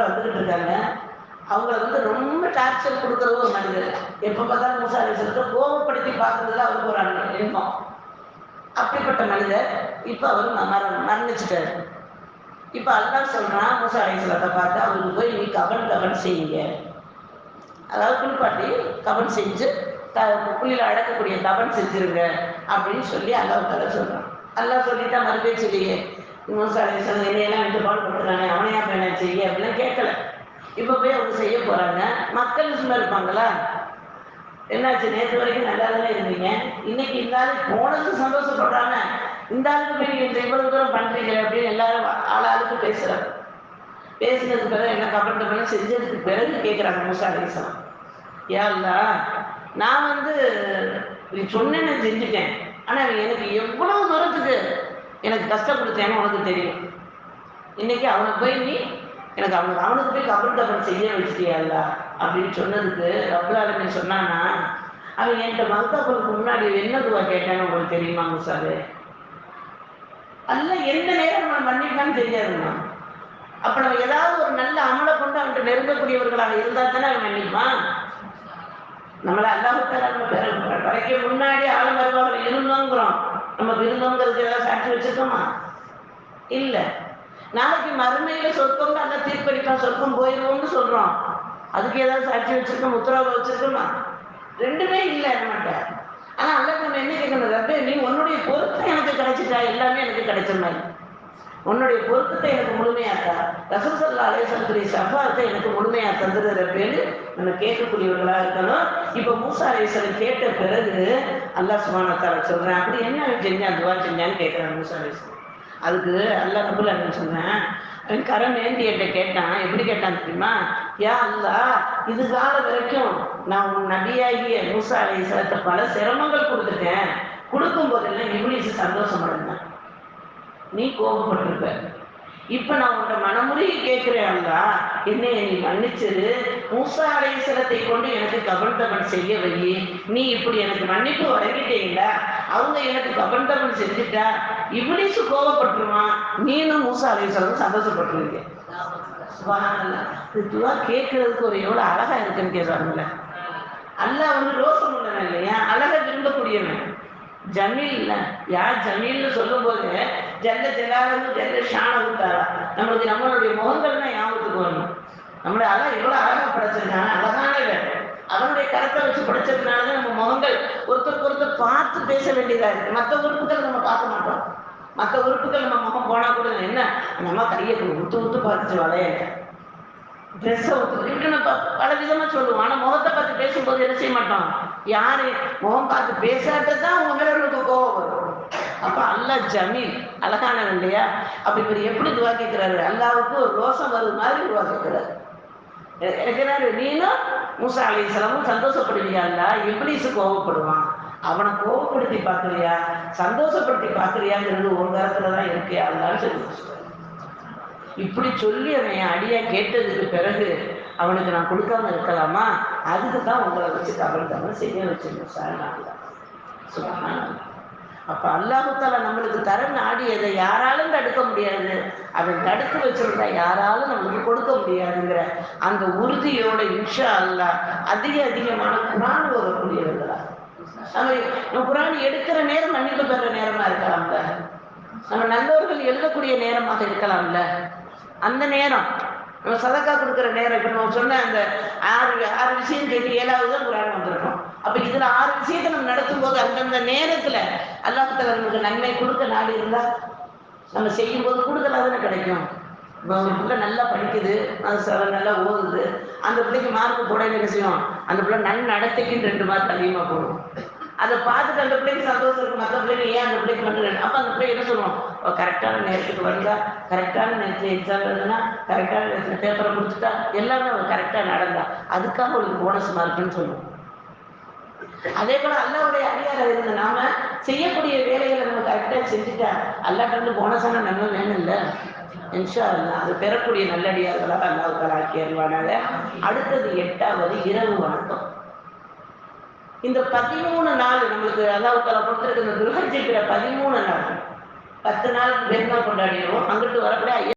வந்துகிட்டு இருக்காங்க. அவங்கள வந்து ரொம்ப டார்ச்சர் கொடுக்குற ஒரு மனிதர். எப்போ பார்த்தாலும் மூசா அலிசலத்தை கோபப்படுத்தி பார்க்கறதுல அவருக்கு ஒரு அன்பு அப்படிப்பட்ட மனிதர் இப்போ அவர் மர மரணிச்சிட்டாரு. இப்போ அல்லாஹ் சொல்றான் மூசா அலிசலத்தை பார்த்து அவருக்கு போய் நீ கவன் கவன் செய்யுங்க. அதாவது குளிப்பாட்டி கவன் செஞ்சு த புள்ளியில் அடக்கக்கூடிய கவன் செஞ்சிருங்க அப்படின்னு சொல்லி அல்லாஹ் தலை சொல்கிறான் அல்லாஹ் சொல்லிட்டா மறுபடியும் சொல்லியே. மூசா அலிஸ்லாம் என்னையெல்லாம் விட்டு பால் கொடுத்துறாங்க அவனையா பையனை செய்ய அப்படிலாம் கேட்கல இப்போ போய் அவங்க செய்ய போகிறாங்க மக்கள் சும்மா இருப்பாங்களா என்னாச்சு நேற்று வரைக்கும் நல்லா தானே இருந்தீங்க இன்னைக்கு இந்த ஆளுக்கு போனது சந்தோஷப்படுறாங்க இந்த ஆளுக்கு போய் நீங்கள் இவ்வளவு தூரம் பண்ணுறீங்க அப்படின்னு எல்லாரும் ஆளாளுக்கு பேசுகிறாங்க பேசினதுக்கு பிறகு என்ன கமெண்ட் பண்ண செஞ்சதுக்கு பிறகு கேட்குறாங்க மூசா அலிஸ்லாம் ஏல்லா நான் வந்து நீ சொன்னேன்னு செஞ்சுட்டேன் ஆனால் எனக்கு எவ்வளவு தூரத்துக்கு எனக்கு கஷ்டம் கொடுத்தேன்னு உனக்கு தெரியும். இன்னைக்கு அவனுக்கு போய் நீ எனக்கு அவனுக்கு அவனுக்கு போய் கபர் கபர் செய்ய வச்சுட்டியால அப்படின்னு சொன்னதுக்கு ரப்பலாலுமே சொன்னானா அவன் என்கிட்ட மகத்தாப்புக்கு முன்னாடி என்ன துவா கேட்டான்னு உங்களுக்கு தெரியுமா முசாரு அல்ல எந்த நேரம் அவன் மன்னிப்பான்னு தெரியாதுமா அப்ப நம்ம ஏதாவது ஒரு நல்ல அமலை கொண்டு அவன்கிட்ட நெருங்கக்கூடியவர்களாக இருந்தா தானே அவன் மன்னிப்பான். நம்மளை அல்லாஹத்தால நம்ம பெற முன்னாடி ஆளும் இருந்தோம் இருந்தோங்கிறோம் நம்ம இருந்தோங்கிறதுக்கு ஏதாவது சாட்சி வச்சிருக்கோமா? இல்லை. நாளைக்கு மறுமையில சொர்க்கம் அந்த தீர்ப்பளிப்பான் சொர்க்கம் போயிடுவோம்னு சொல்றோம். அதுக்கு ஏதாவது சாட்சி வச்சிருக்கோம் உத்தரவு வச்சிருக்கோமா? ரெண்டுமே இல்லை நம்மகிட்ட. ஆனா அல்ல நம்ம என்ன கேட்கணும்? ரப்பே நீ உன்னுடைய பொருத்தம் எனக்கு கிடைச்சிட்டா எல்லாமே எனக்கு கிடைச்ச மாதிரி. உன்னுடைய பொருத்தத்தை எனக்கு முழுமையாக்கா ரசூல் சல்லா அலேசனுடைய சஃபாத்தை எனக்கு முழுமையா தந்துடுற பேரு நம்ம கேட்கக்கூடியவர்களாக இருக்கணும். இப்போ மூசா அலேசன் கேட்ட பிறகு அல்லாஹ் சுமானத்தார சொல்றேன் அப்படி என்ன செஞ்சான் துவா செஞ்சான்னு கேட்கிறான் மூசா அலேசன் அதுக்கு அல்லா நபுல் அப்படின்னு சொன்னேன் கரம் ஏந்தியிட்ட கேட்டான் எப்படி கேட்டான் தெரியுமா? யா அல்லா இது கால வரைக்கும் நான் உன் நபியாகிய மூசா அலைசலத்தை பல சிரமங்கள் கொடுத்துட்டேன் கொடுக்கும் போதெல்லாம் இவ்வளவு சந்தோஷம் அடைந்தேன். நீ கோபப்பட்டிருப்ப. இப்ப நான் உன்ட மனமுறையை கேட்கிறேன் அல்லா என்னை நீ மன்னிச்சது மூசா அலைசலத்தை கொண்டு எனக்கு கபன் தபன் செய்ய வை. நீ இப்படி எனக்கு மன்னிப்பு வழங்கிட்டீங்களா? அவங்க எனக்கு கபன் தபன் செஞ்சுட்டா. இவனிசு கோபப்பட்டுருவான். நீனும் மூசா அலைசலம் சந்தோஷப்பட்டுருவீங்க இதுவா கேட்கறதுக்கு ஒரு எவ்வளவு அழகா இருக்குன்னு கேட்கறாங்கல்ல அல்ல வந்து ரோசம் இல்லையா? அழகா விரும்பக்கூடியவன். ஜமீல் யார் ஜமீல்னு சொல்லும் போது ஜல்ல ஜலாலும் ஜல்ல ஷான தாரா நம்மளுக்கு நம்மளுடைய முகங்கள் தான் ஞாபகத்துக்கு வரணும். நம்மளை அழகா எவ்வளவு அழகா படைச்சிருக்காங்க அழகானவன் அவனுடைய கரத்தை வச்சு படைச்சதுனாலதான் நம்ம முகங்கள் ஒருத்தருக்கு ஒருத்தர் பார்த்து பேச வேண்டியதா இருக்கு. மற்ற உறுப்புகள் நம்ம பார்க்க மாட்டோம். மற்ற உறுப்புகள் நம்ம முகம் போனா கூட என்ன? நம்ம கையை உத்து உத்து பார்த்துச்சு வளையல. ட்ரெஸ்ஸை ஊற்றுறது இப்படி நம்ம பல விதமா சொல்லுவோம். ஆனா முகத்தை பார்த்து பேசும்போது என்ன செய்ய மாட்டோம்? யாரு? முகம் பார்த்து பேசாட்டதான் உங்க மேல உங்களுக்கு கோபம் வரும். அப்ப அல்லாஹ் ஜமீல் அழகானவன் இல்லையா? அப்ப இவர் எப்படி துவா கேட்கிறாரு? அல்லாவுக்கு ஒரு ரோசம் வருது மாதிரி துவா கேட்கிறாரு. இருக்கிறாரு நீனும் மூசா அலிசலமும் சந்தோஷப்படுவியா? இல்ல இப்ளீஸு கோவப்படுவான் அவனை கோவப்படுத்தி பார்க்கறியா? சந்தோஷப்படுத்தி பார்க்கறியாங்கிறது ஒரு காலத்துல தான் இருக்கு அல்லான்னு சொல்லி இப்படி சொல்லி அவன் என் அடியா கேட்டதுக்கு பிறகு அவனுக்கு நான் கொடுக்காம இருக்கலாமா? அதுக்கு தான் உங்களை வச்சு தவறு தவறு செய்ய வச்சிருந்தேன் சார் நான். அப்ப அல்லாஹுத்தால நம்மளுக்கு தர நாடியதை யாராலும் தடுக்க முடியாது. அவன் தடுத்து வச்சிருந்தா யாராலும் நம்மளுக்கு கொடுக்க முடியாதுங்கிற அந்த உறுதியோட இன்ஷா அல்லா அதிக அதிகமான குரான் வரக்கூடியவர்களா நம்ம குரான் எடுக்கிற நேரம் மன்னிப்பு பெற நேரமா இருக்கலாம்ல நம்ம நல்லவர்கள் எழுதக்கூடிய நேரமாக இருக்கலாம்ல? அந்த நேரம். நம்ம சதக்கா கொடுக்குற நேரம். இப்போ நம்ம சொன்ன அந்த ஆறு ஆறு விஷயம் கேட்டு ஏழாவது தான் குரான் வந்திருக்கோம். அப்போ இதில் ஆறு விஷயத்தை நம்ம நடத்தும் போது அந்தந்த நேரத்தில் அல்லாஹத்தில் நமக்கு நன்மை கொடுக்க நாடு இருந்தால் நம்ம செய்யும்போது கூடுதலாக தானே கிடைக்கும். பிள்ளை நல்லா படிக்குது அது நல்லா ஓதுது. அந்த பிள்ளைக்கு மார்க் போட என்ன செய்யும்? அந்த பிள்ளை நன் நடத்தைக்குன்னு ரெண்டு மார்க் அதிகமாக போடும். அதை பார்த்துட்டு அந்த பிள்ளைக்கு சந்தோஷம் இருக்கும் மற்ற பிள்ளைங்க ஏன் அந்த பிள்ளைக்கு மட்டும் அப்போ அந்த பிள்ளை என்ன சொல்லுவோம் கரெக்டான நேரத்துக்கு வந்தா கரெக்டான நேரத்தில் எக்ஸாம் எழுதுனா கரெக்டான நேரத்தில் பேப்பரை கொடுத்துட்டா எல்லாமே அவள் கரெக்டாக நடந்தா. அதுக்காக உங்களுக்கு போனஸ் மார்க்குன்னு சொல்லுவோம் அதே போல அல்லாவுடைய அடியார இருந்த நாம செய்யக்கூடிய வேலைகளை நம்ம கரெக்டாக செஞ்சுட்டா அல்லா கண்டு போனஸான நன்மை வேணும் இல்லை இன்ஷா அல்லா அது பெறக்கூடிய நல்லடியார்களாக அல்லாவுக்கால் ஆக்கி அறிவானாக அடுத்தது எட்டாவது இரவு வணக்கம். இந்த பதிமூணு நாள் நம்மளுக்கு அல்லாவுக்கால பொறுத்திருக்க இந்த துர்கஜிக்கிற பதிமூணு நாள் பத்து நாளுக்கு பெருமா கொண்டாடிடுவோம். அங்கிட்டு வரக்கூடிய